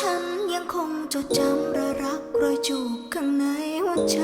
ฉันยังคงจดจำระรักรอยจูบข้างในหัวใจ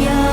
yeah.